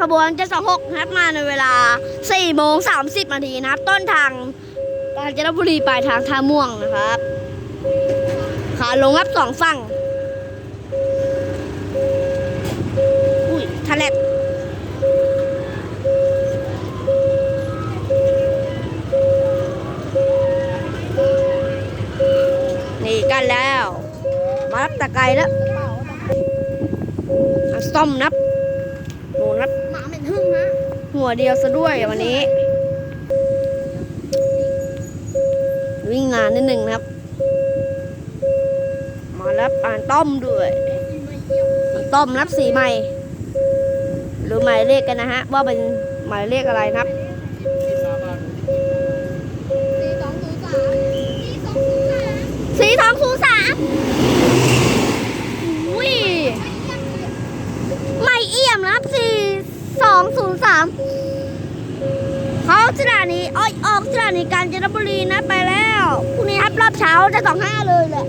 ขบวนเจ็ดสองหกนะครับมาในเวลาสี่โมงสามสิบนาทีนะครับ ต้นทางกาญจนบุรีปลายทางท่าม่วงนะครับขาลงรับสองฝั่งอุ้ยทะเลนี่กันแล้ว มารับตะไกรแล้วซ่อมนับ โหนับหมาเหม็นหึ่งนะหัวเดียวซะด้วยวันนี้ วิ่งงานนิดหนึ่งนะครับ มาแล้วปานต้อมด้วยมันต้มนับสีใหม่รู้หมายเลขกันนะฮะ ว่าเป็นหมายเลขอะไรนะครับสี่สองศูนย์สามสี่สองศูนย์สาม อุ้ยไม่เอี่ยม นับสี่สองศูนย์สามเขาสถานีอ้อยออกสถานีกาญจนบุรีนะไปแล้วพรุ่งนี้ครับรอบเช้าจะสองห้าเลยแหละ